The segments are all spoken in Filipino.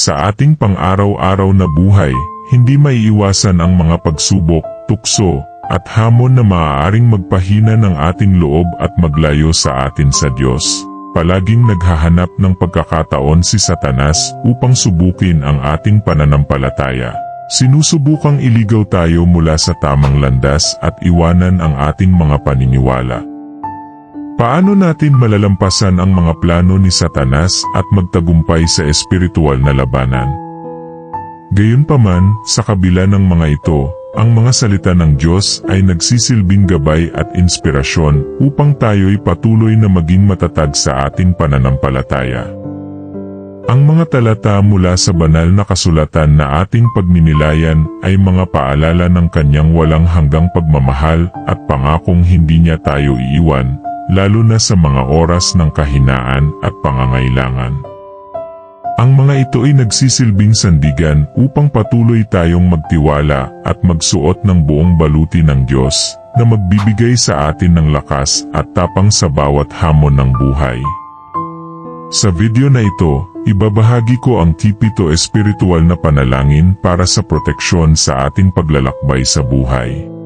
Sa ating pang-araw-araw na buhay, hindi maiiwasan ang mga pagsubok, tukso, at hamon na maaaring magpahina ng ating loob at maglayo sa atin sa Diyos. Palaging naghahanap ng pagkakataon si Satanas upang subukin ang ating pananampalataya. Sinusubukang iligaw tayo mula sa tamang landas at iwanan ang ating mga paniniwala. Paano natin malalampasan ang mga plano ni Satanas at magtagumpay sa espiritual na labanan? Gayunpaman, sa kabila ng mga ito, ang mga salita ng Diyos ay nagsisilbing gabay at inspirasyon upang tayo'y patuloy na maging matatag sa ating pananampalataya. Ang mga talata mula sa banal na kasulatan na ating pagminilayan ay mga paalala ng kanyang walang hanggang pagmamahal at pangakong hindi niya tayo iiwan, lalo na sa mga oras ng kahinaan at pangangailangan. Ang mga ito ay nagsisilbing sandigan upang patuloy tayong magtiwala at magsuot ng buong baluti ng Diyos na magbibigay sa atin ng lakas at tapang sa bawat hamon ng buhay. Sa video na ito, ibabahagi ko ang tipito espiritual na panalangin para sa proteksyon sa ating paglalakbay sa buhay.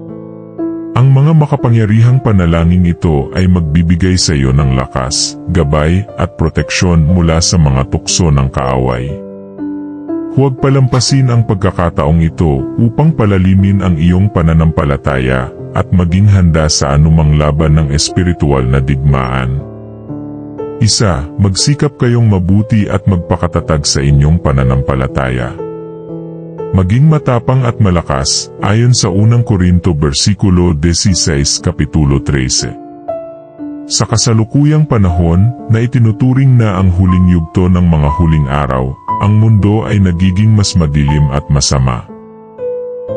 Ang mga makapangyarihang panalangin ito ay magbibigay sa iyo ng lakas, gabay at proteksyon mula sa mga tukso ng kaaway. Huwag palampasin ang pagkakataong ito upang palalimin ang iyong pananampalataya at maging handa sa anumang laban ng espiritual na digmaan. Isa, magsikap kayong mabuti at magpakatatag sa inyong pananampalataya. Maging matapang at malakas, ayon sa unang Korinto versikulo 16 kapitulo 13. Sa kasalukuyang panahon na itinuturing na ang huling yugto ng mga huling araw, ang mundo ay nagiging mas madilim at masama.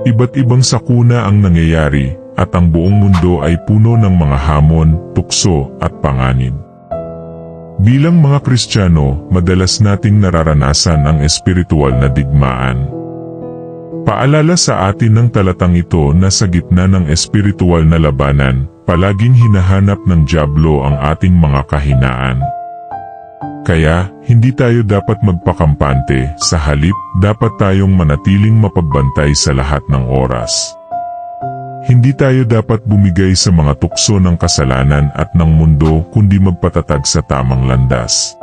Iba't ibang sakuna ang nangyayari at ang buong mundo ay puno ng mga hamon, tukso at panganib. Bilang mga Kristiyano, madalas nating nararanasan ang espiritual na digmaan. Paalala sa atin ng talatang ito na sa gitna ng espiritual na labanan, palaging hinahanap ng Diablo ang ating mga kahinaan. Kaya, hindi tayo dapat magpakampante, sa halip, dapat tayong manatiling mapagbantay sa lahat ng oras. Hindi tayo dapat bumigay sa mga tukso ng kasalanan at ng mundo kundi magpatatag sa tamang landas.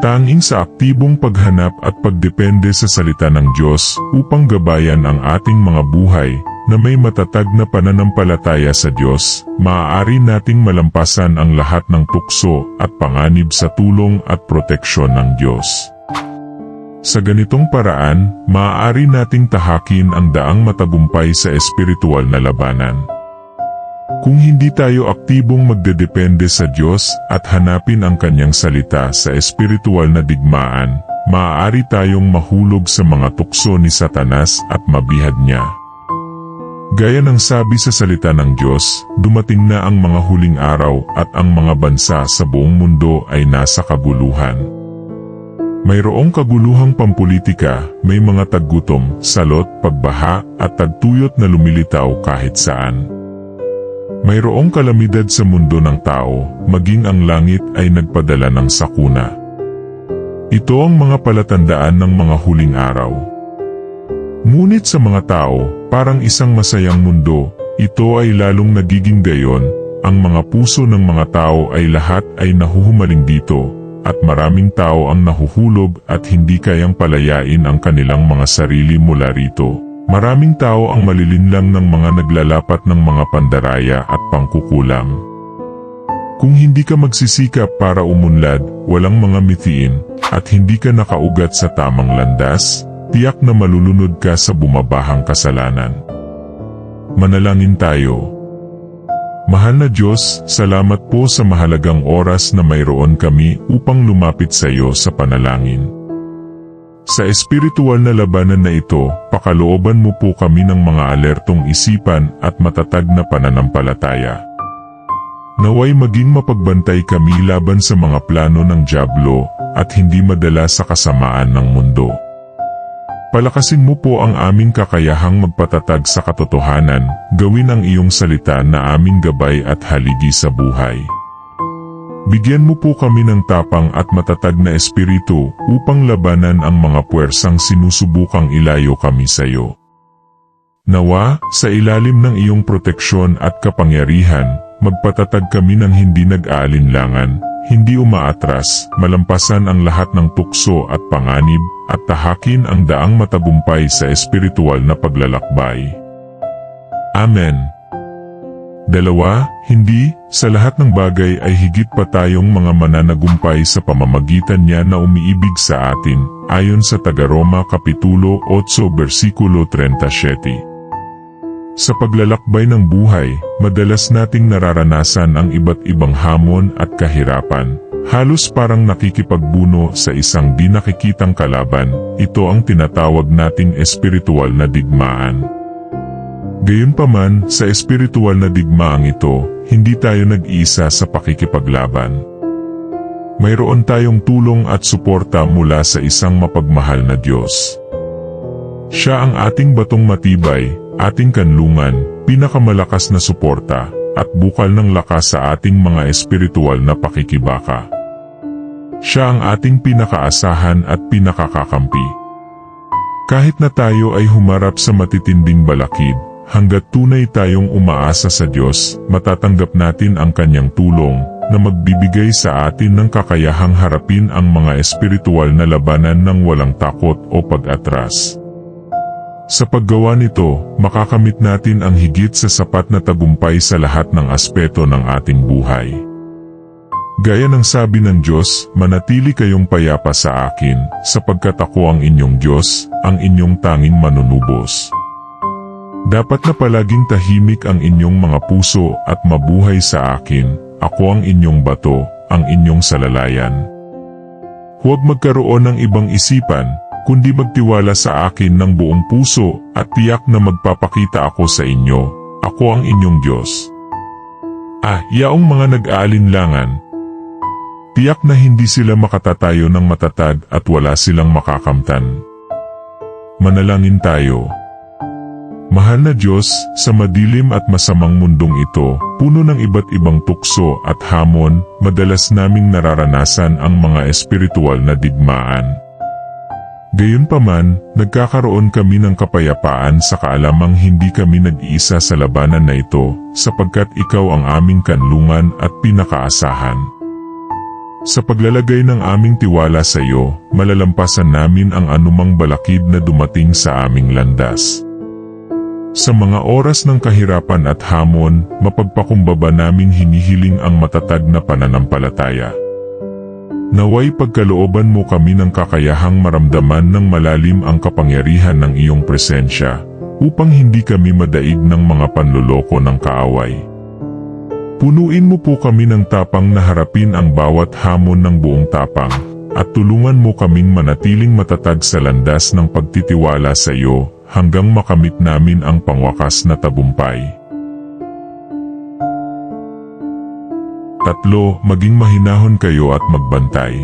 Tanging sa aktibong paghanap at pagdepende sa salita ng Diyos upang gabayan ang ating mga buhay na may matatag na pananampalataya sa Diyos, maaari nating malampasan ang lahat ng tukso at panganib sa tulong at proteksyon ng Diyos. Sa ganitong paraan, maaari nating tahakin ang daang matagumpay sa espiritual na labanan. Kung hindi tayo aktibong magdedepende sa Diyos at hanapin ang kanyang salita sa espiritual na digmaan, maaari tayong mahulog sa mga tukso ni Satanas at mabihag niya. Gaya ng sabi sa salita ng Diyos, dumating na ang mga huling araw at ang mga bansa sa buong mundo ay nasa kaguluhan. Mayroong kaguluhang pampolitika, may mga taggutom, salot, pagbaha, at tagtuyot na lumilitaw kahit saan. Mayroong kalamidad sa mundo ng tao, maging ang langit ay nagpadala ng sakuna. Ito ang mga palatandaan ng mga huling araw. Ngunit sa mga tao, parang isang masayang mundo, ito ay lalong nagiging gayon, ang mga puso ng mga tao ay lahat ay nahuhumaling dito, at maraming tao ang nahuhulog at hindi kayang palayain ang kanilang mga sarili mula rito. Maraming tao ang malilinlang ng mga naglalapat ng mga pandaraya at pangkukulam. Kung hindi ka magsisikap para umunlad, walang mga mithiin, at hindi ka nakaugat sa tamang landas, tiyak na malulunod ka sa bumabahang kasalanan. Manalangin tayo. Mahal na Diyos, salamat po sa mahalagang oras na mayroon kami upang lumapit sa iyo sa panalangin. Sa espiritual na labanan na ito, pakalooban mo po kami ng mga alertong isipan at matatag na pananampalataya. Naway maging mapagbantay kami laban sa mga plano ng Diablo at hindi madala sa kasamaan ng mundo. Palakasin mo po ang aming kakayahang magpatatag sa katotohanan, gawin ang iyong salita na aming gabay at haligi sa buhay. Bigyan mo po kami ng tapang at matatag na espiritu upang labanan ang mga puwersang sinusubukang ilayo kami sa iyo. Nawa, sa ilalim ng iyong proteksyon at kapangyarihan, magpatatag kami ng hindi nag-aalinlangan, hindi umaatras, malampasan ang lahat ng tukso at panganib, at tahakin ang daang matagumpay sa espiritual na paglalakbay. Amen. Dalawa, hindi, sa lahat ng bagay ay higit pa tayong mga mananagumpay sa pamamagitan niya na umiibig sa atin, ayon sa Taga-Roma Kapitulo 8 versikulo 37. Sa paglalakbay ng buhay, madalas nating nararanasan ang iba't ibang hamon at kahirapan. Halos parang nakikipagbuno sa isang di nakikitang kalaban, ito ang tinatawag nating espiritual na digmaan. Gayunpaman, sa espiritual na digmaang ito, hindi tayo nag-iisa sa pakikipaglaban. Mayroon tayong tulong at suporta mula sa isang mapagmahal na Diyos. Siya ang ating batong matibay, ating kanlungan, pinakamalakas na suporta, at bukal ng lakas sa ating mga espiritual na pakikibaka. Siya ang ating pinakaasahan at pinakakakampi. Kahit na tayo ay humarap sa matitinding balakid, hanggat tunay tayong umaasa sa Diyos, matatanggap natin ang Kanyang tulong, na magbibigay sa atin ng kakayahang harapin ang mga espiritual na labanan ng walang takot o pag-atras. Sa paggawa nito, makakamit natin ang higit sa sapat na tagumpay sa lahat ng aspeto ng ating buhay. Gaya ng sabi ng Diyos, manatili kayong payapa sa akin, sapagkat ako ang inyong Diyos, ang inyong tanging manunubos. Dapat na palaging tahimik ang inyong mga puso at mabuhay sa akin, ako ang inyong bato, ang inyong salalayan. Huwag magkaroon ng ibang isipan, kundi magtiwala sa akin ng buong puso at tiyak na magpapakita ako sa inyo, ako ang inyong Diyos. Ah, yaong mga nag-aalinlangan. Tiyak na hindi sila makatatayo ng matatag at wala silang makakamtan. Manalangin tayo. Mahal na Diyos, sa madilim at masamang mundong ito, puno ng iba't ibang tukso at hamon, madalas naming nararanasan ang mga espiritual na digmaan. Gayunpaman, nagkakaroon kami ng kapayapaan sa kaalamang hindi kami nag-iisa sa labanan na ito, sapagkat ikaw ang aming kanlungan at pinakaasahan. Sa paglalagay ng aming tiwala sa iyo, malalampasan namin ang anumang balakid na dumating sa aming landas. Sa mga oras ng kahirapan at hamon, mapagpakumbaba naming hinihiling ang matatag na pananampalataya. Naway pagkalooban mo kami ng kakayahang maramdaman ng malalim ang kapangyarihan ng iyong presensya, upang hindi kami madaig ng mga panluloko ng kaaway. Punuin mo po kami ng tapang na harapin ang bawat hamon ng buong tapang, at tulungan mo kaming manatiling matatag sa landas ng pagtitiwala sa iyo hanggang makamit namin ang pangwakas na tagumpay. Tatlo, maging mahinahon kayo at magbantay.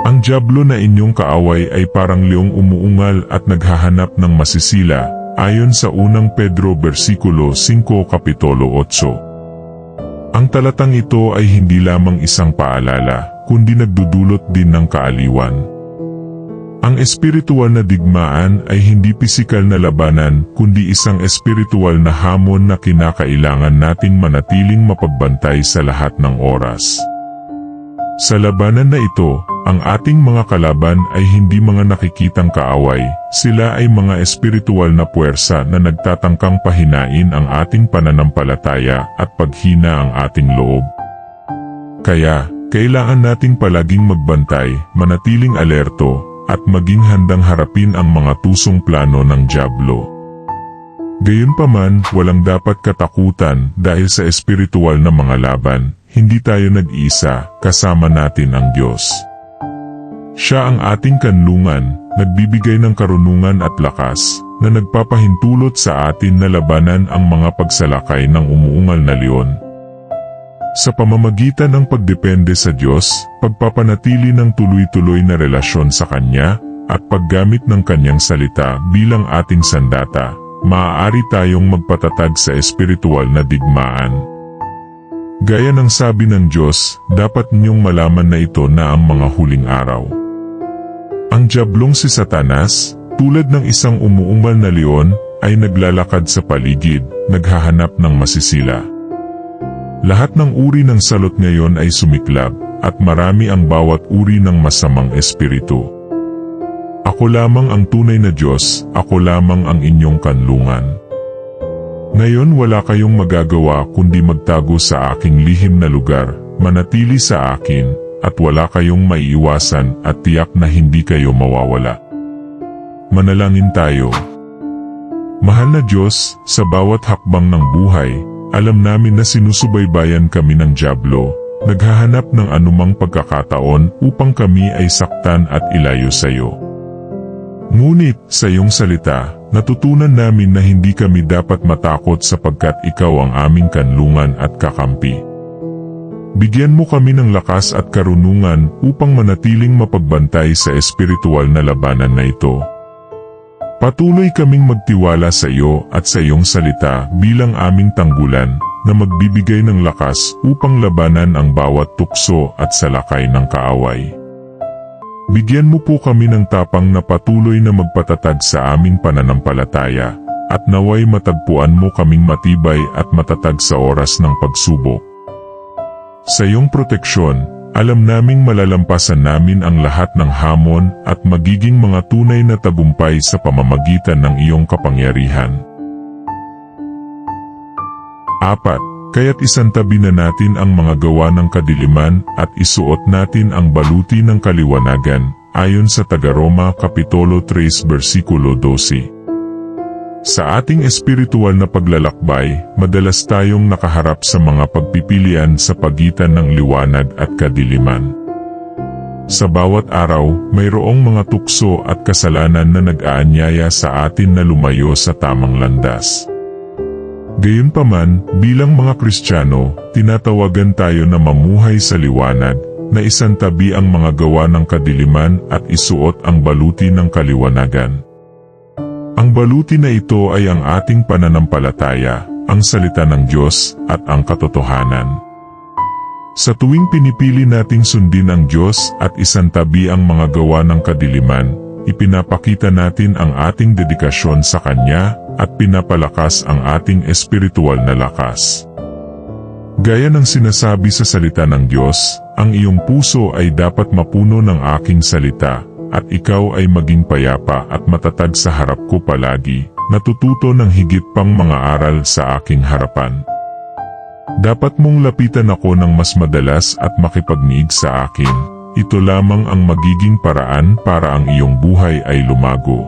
Ang Diablo na inyong kaaway ay parang leong umuungal at naghahanap ng masisila, ayon sa unang Pedro versikulo 5 kapitolo 8. Ang talatang ito ay hindi lamang isang paalala, kundi nagdudulot din ng kaaliwan. Ang espiritual na digmaan ay hindi pisikal na labanan kundi isang espiritual na hamon na kinakailangan nating manatiling mapagbantay sa lahat ng oras. Sa labanan na ito, ang ating mga kalaban ay hindi mga nakikitang kaaway, sila ay mga espiritual na puwersa na nagtatangkang pahinain ang ating pananampalataya at paghina ang ating loob. Kaya, kailangan nating palaging magbantay, manatiling alerto, at maging handang harapin ang mga tusong plano ng Diablo. Gayunpaman, walang dapat katakutan dahil sa espiritual na mga laban, hindi tayo nag-isa, kasama natin ang Diyos. Siya ang ating kanlungan, nagbibigay ng karunungan at lakas, na nagpapahintulot sa atin na labanan ang mga pagsalakay ng umuungal na leon. Sa pamamagitan ng pagdepende sa Diyos, pagpapanatili ng tuloy-tuloy na relasyon sa Kanya, at paggamit ng Kanyang salita bilang ating sandata, maaari tayong magpatatag sa espiritual na digmaan. Gaya ng sabi ng Diyos, dapat ninyong malaman na ito na ang mga huling araw. Ang jablong si Satanas, tulad ng isang umuumal na leon, ay naglalakad sa paligid, naghahanap ng masisila. Lahat ng uri ng salot ngayon ay sumiklab, at marami ang bawat uri ng masamang espiritu. Ako lamang ang tunay na Diyos, ako lamang ang inyong kanlungan. Ngayon wala kayong magagawa kundi magtago sa aking lihim na lugar, manatili sa akin, at wala kayong maiiwasan at tiyak na hindi kayo mawawala. Manalangin tayo. Mahal na Diyos, sa bawat hakbang ng buhay, alam namin na sinusubaybayan kami ng Diablo, naghahanap ng anumang pagkakataon upang kami ay saktan at ilayo sa iyo. Ngunit, sa iyong salita, natutunan namin na hindi kami dapat matakot sapagkat ikaw ang aming kanlungan at kakampi. Bigyan mo kami ng lakas at karunungan upang manatiling mapagbantay sa espiritual na labanan na ito. Patuloy kaming magtiwala sa iyo at sa iyong salita bilang aming tanggulan na magbibigay ng lakas upang labanan ang bawat tukso at salakay ng kaaway. Bigyan mo po kami ng tapang na patuloy na magpatatag sa aming pananampalataya, at naway matagpuan mo kaming matibay at matatag sa oras ng pagsubok. Sa iyong proteksyon, alam naming malalampasan namin ang lahat ng hamon at magiging mga tunay na tagumpay sa pamamagitan ng iyong kapangyarihan. Apat, Kaya't isantabi na natin ang mga gawa ng kadiliman at isuot natin ang baluti ng kaliwanagan, ayon sa Taga-Roma Kapitulo 3 versikulo 12. Sa ating espiritual na paglalakbay, madalas tayong nakaharap sa mga pagpipilian sa pagitan ng liwanag at kadiliman. Sa bawat araw, mayroong mga tukso at kasalanan na nag-aanyaya sa atin na lumayo sa tamang landas. Gayunpaman, bilang mga Kristiyano, tinatawagan tayo na mamuhay sa liwanag, na isantabi ang mga gawa ng kadiliman at isuot ang baluti ng kaliwanagan. Ang baluti na ito ay ang ating pananampalataya, ang salita ng Diyos, at ang katotohanan. Sa tuwing pinipili nating sundin ang Diyos at isantabi ang mga gawa ng kadiliman, ipinapakita natin ang ating dedikasyon sa Kanya at pinapalakas ang ating espiritual na lakas. Gaya ng sinasabi sa salita ng Diyos, ang iyong puso ay dapat mapuno ng aking salita, at ikaw ay maging payapa at matatag sa harap ko palagi, natututo ng higit pang mga aral sa aking harapan. Dapat mong lapitan ako ng mas madalas at makipagniig sa akin, ito lamang ang magiging paraan para ang iyong buhay ay lumago.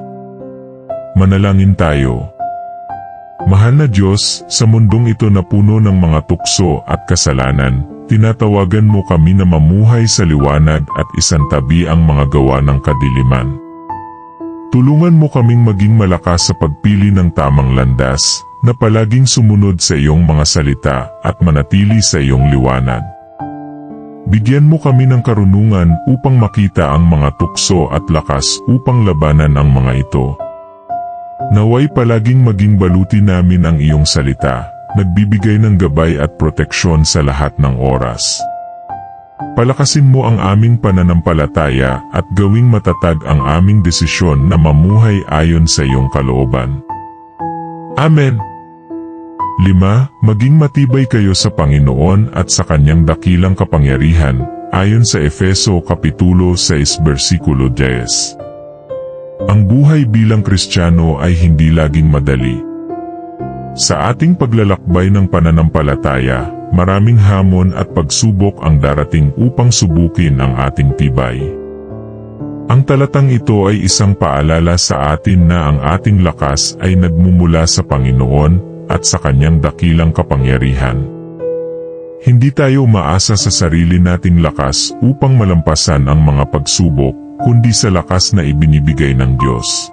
Manalangin tayo. Mahal na Diyos, sa mundong ito na puno ng mga tukso at kasalanan, tinatawagan mo kami na mamuhay sa liwanag at isantabi ang mga gawa ng kadiliman. Tulungan mo kaming maging malakas sa pagpili ng tamang landas, na palaging sumunod sa iyong mga salita at manatili sa iyong liwanag. Bigyan mo kami ng karunungan upang makita ang mga tukso at lakas upang labanan ang mga ito. Naway palaging maging baluti namin ang iyong salita, nagbibigay ng gabay at proteksyon sa lahat ng oras. Palakasin mo ang aming pananampalataya at gawing matatag ang aming desisyon na mamuhay ayon sa iyong kalooban. Amen. 5. Maging matibay kayo sa Panginoon at sa kanyang dakilang kapangyarihan, ayon sa Efeso Kapitulo 6 versikulo 10. Ang buhay bilang Kristiyano ay hindi laging madali. Sa ating paglalakbay ng pananampalataya, maraming hamon at pagsubok ang darating upang subukin ang ating tibay. Ang talatang ito ay isang paalala sa atin na ang ating lakas ay nagmumula sa Panginoon at sa kanyang dakilang kapangyarihan. Hindi tayo umaasa sa sarili nating lakas upang malampasan ang mga pagsubok, kundi sa lakas na ibinibigay ng Diyos.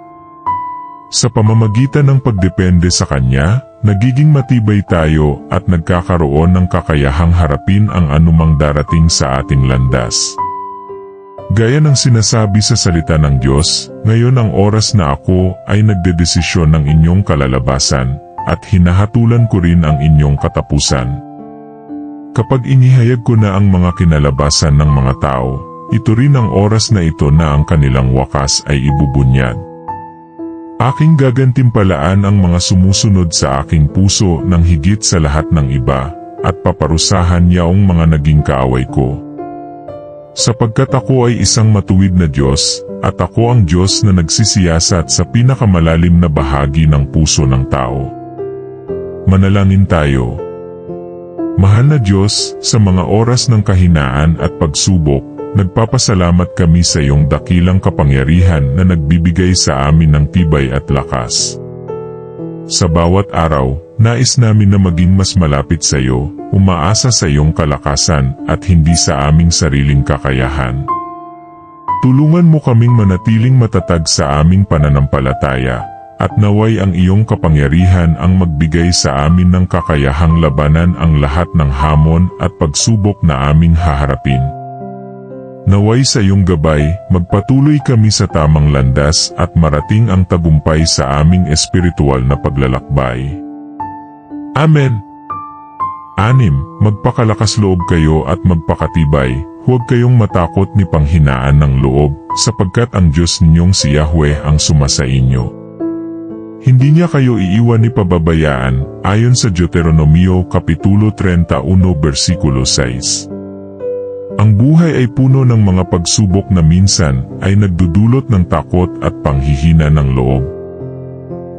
Sa pamamagitan ng pagdepende sa Kanya, nagiging matibay tayo at nagkakaroon ng kakayahang harapin ang anumang darating sa ating landas. Gaya ng sinasabi sa salita ng Diyos, ngayon ang oras na ako ay nagdedesisyon ng inyong kalalabasan, at hinahatulan ko rin ang inyong katapusan. Kapag inihayag ko na ang mga kinalabasan ng mga tao, ito rin ang oras na ito na ang kanilang wakas ay ibubunyag. Aking gagantimpalaan ang mga sumusunod sa aking puso ng higit sa lahat ng iba, at paparusahan yaong mga naging kaaway ko. Sapagkat ako ay isang matuwid na Diyos, at ako ang Diyos na nagsisiyasat sa pinakamalalim na bahagi ng puso ng tao. Manalangin tayo. Mahal na Diyos, sa mga oras ng kahinaan at pagsubok, nagpapasalamat kami sa iyong dakilang kapangyarihan na nagbibigay sa amin ng tibay at lakas. Sa bawat araw, nais namin na maging mas malapit sa iyo, umaasa sa iyong kalakasan at hindi sa aming sariling kakayahan. Tulungan mo kaming manatiling matatag sa aming pananampalataya, at naway ang iyong kapangyarihan ang magbigay sa amin ng kakayahang labanan ang lahat ng hamon at pagsubok na aming haharapin. Naway sa iyong gabay, magpatuloy kami sa tamang landas at marating ang tagumpay sa aming espiritual na paglalakbay. Amen. Anim, magpakalakas loob kayo at magpakatibay, huwag kayong matakot ni panghinaan ng loob, sapagkat ang Diyos ninyong si Yahweh ang sumasa inyo. Hindi niya kayo iiwan ni pababayaan, ayon sa Deuteronomio Kapitulo 31 versikulo 6. Ang buhay ay puno ng mga pagsubok na minsan ay nagdudulot ng takot at panghihina ng loob.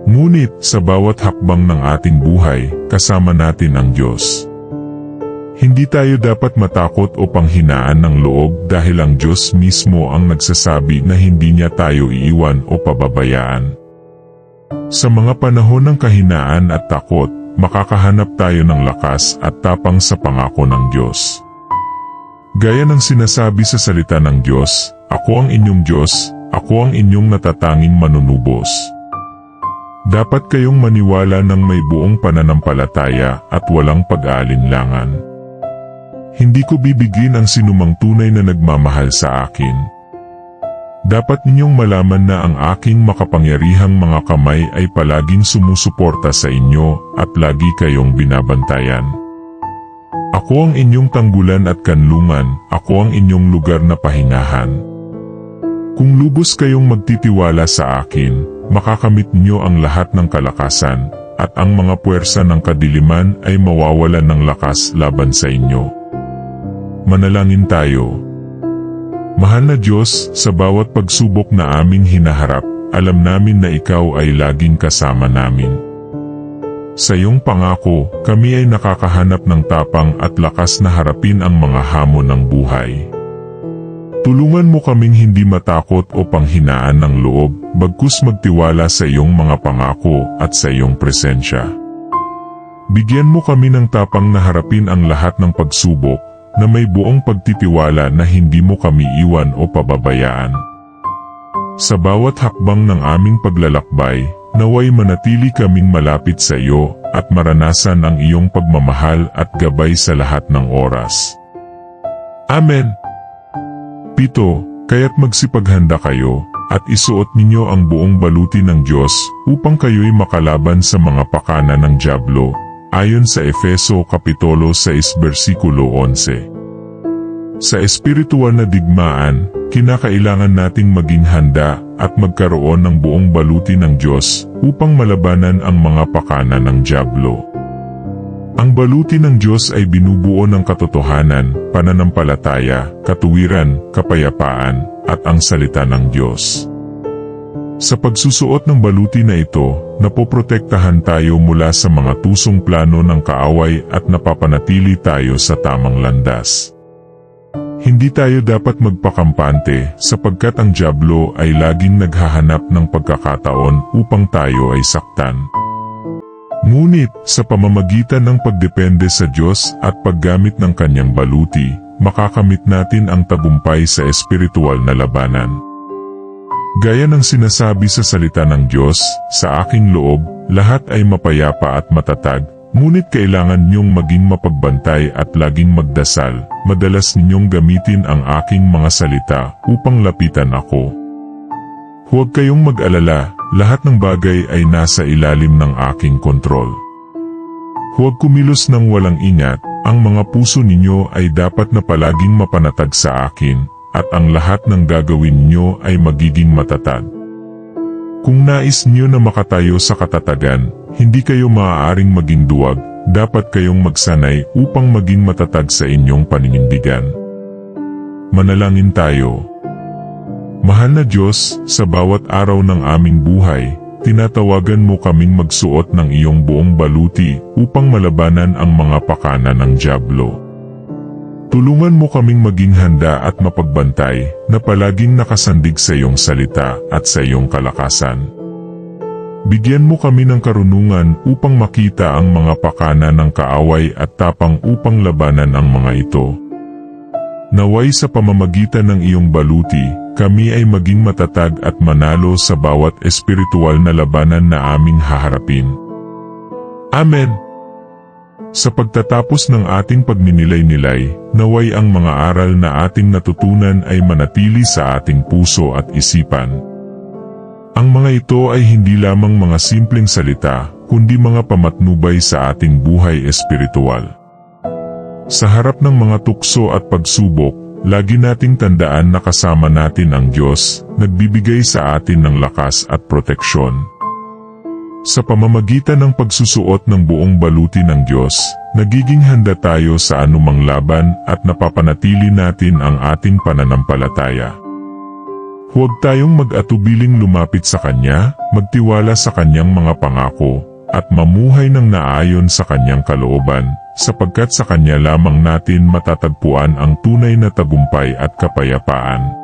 Ngunit sa bawat hakbang ng ating buhay, kasama natin ang Diyos. Hindi tayo dapat matakot o panghinaan ng loob dahil ang Diyos mismo ang nagsasabi na hindi niya tayo iiwan o pababayaan. Sa mga panahon ng kahinaan at takot, makakahanap tayo ng lakas at tapang sa pangako ng Diyos. Gaya ng sinasabi sa salita ng Diyos, Ako ang inyong Diyos, ako ang inyong natatanging manunubos. Dapat kayong maniwala ng may buong pananampalataya at walang pag-aalinlangan. Hindi ko bibigin ang sinumang tunay na nagmamahal sa akin. Dapat ninyong malaman na ang aking makapangyarihang mga kamay ay palaging sumusuporta sa inyo at lagi kayong binabantayan. Ako ang inyong tanggulan at kanlungan, ako ang inyong lugar na pahingahan. Kung lubos kayong magtitiwala sa akin, makakamit niyo ang lahat ng kalakasan, at ang mga puwersa ng kadiliman ay mawawalan ng lakas laban sa inyo. Manalangin tayo. Mahal na Diyos, sa bawat pagsubok na aming hinaharap, alam namin na Ikaw ay laging kasama namin. Sa iyong pangako, kami ay nakakahanap ng tapang at lakas na harapin ang mga hamon ng buhay. Tulungan mo kaming hindi matakot o panghinaan ng loob, bagkus magtiwala sa iyong mga pangako at sa iyong presensya. Bigyan mo kami ng tapang na harapin ang lahat ng pagsubok, na may buong pagtitiwala na hindi mo kami iwan o pababayaan. Sa bawat hakbang ng aming paglalakbay, naway manatili kaming malapit sa iyo at maranasan ang iyong pagmamahal at gabay sa lahat ng oras. Amen. Pito, kaya't magsipaghanda kayo at isuot ninyo ang buong baluti ng Diyos upang kayo'y makalaban sa mga pakana ng Diablo, ayon sa Efeso Kapitulo 6 versikulo 11. Sa espiritual na digmaan, kinakailangan nating maging handa at magkaroon ng buong baluti ng Diyos upang malabanan ang mga pakana ng Diablo. Ang baluti ng Diyos ay binubuo ng katotohanan, pananampalataya, katuwiran, kapayapaan, at ang salita ng Diyos. Sa pagsusuot ng baluti na ito, napoprotektahan tayo mula sa mga tusong plano ng kaaway at napapanatili tayo sa tamang landas. Hindi tayo dapat magpakampante sapagkat ang Diablo ay laging naghahanap ng pagkakataon upang tayo ay saktan. Ngunit sa pamamagitan ng pagdepende sa Diyos at paggamit ng kanyang baluti, makakamit natin ang tagumpay sa espiritual na labanan. Gaya ng sinasabi sa salita ng Diyos, sa aking loob, lahat ay mapayapa at matatag, ngunit kailangan niyong maging mapagbantay at laging magdasal, madalas ninyong gamitin ang aking mga salita upang lapitan ako. Huwag kayong mag-alala, lahat ng bagay ay nasa ilalim ng aking kontrol. Huwag kumilos ng walang ingat, ang mga puso ninyo ay dapat na palaging mapanatag sa akin, at ang lahat ng gagawin nyo ay magiging matatag. Kung nais nyo na makatayo sa katatagan, hindi kayo maaaring maging duwag, dapat kayong magsanay upang maging matatag sa inyong paninindigan. Manalangin tayo. Mahal na Diyos, sa bawat araw ng aming buhay, tinatawagan mo kaming magsuot ng iyong buong baluti upang malabanan ang mga pakana ng Diablo. Tulungan mo kaming maging handa at mapagbantay na palaging nakasandig sa iyong salita at sa iyong kalakasan. Bigyan mo kami ng karunungan upang makita ang mga pakana ng kaaway at tapang upang labanan ang mga ito. Naway sa pamamagitan ng iyong baluti, kami ay maging matatag at manalo sa bawat espiritual na labanan na aming haharapin. Amen. Sa pagtatapos ng ating pagninilay-nilay, naway ang mga aral na ating natutunan ay manatili sa ating puso at isipan. Ang mga ito ay hindi lamang mga simpleng salita, kundi mga pamatnubay sa ating buhay espiritual. Sa harap ng mga tukso at pagsubok, lagi nating tandaan na kasama natin ang Diyos, nagbibigay sa atin ng lakas at proteksyon. Sa pamamagitan ng pagsusuot ng buong baluti ng Diyos, nagiging handa tayo sa anumang laban at napapanatili natin ang ating pananampalataya. Huwag tayong mag-atubiling lumapit sa Kanya, magtiwala sa Kanyang mga pangako, at mamuhay ng naayon sa Kanyang kalooban, sapagkat sa Kanya lamang natin matatagpuan ang tunay na tagumpay at kapayapaan.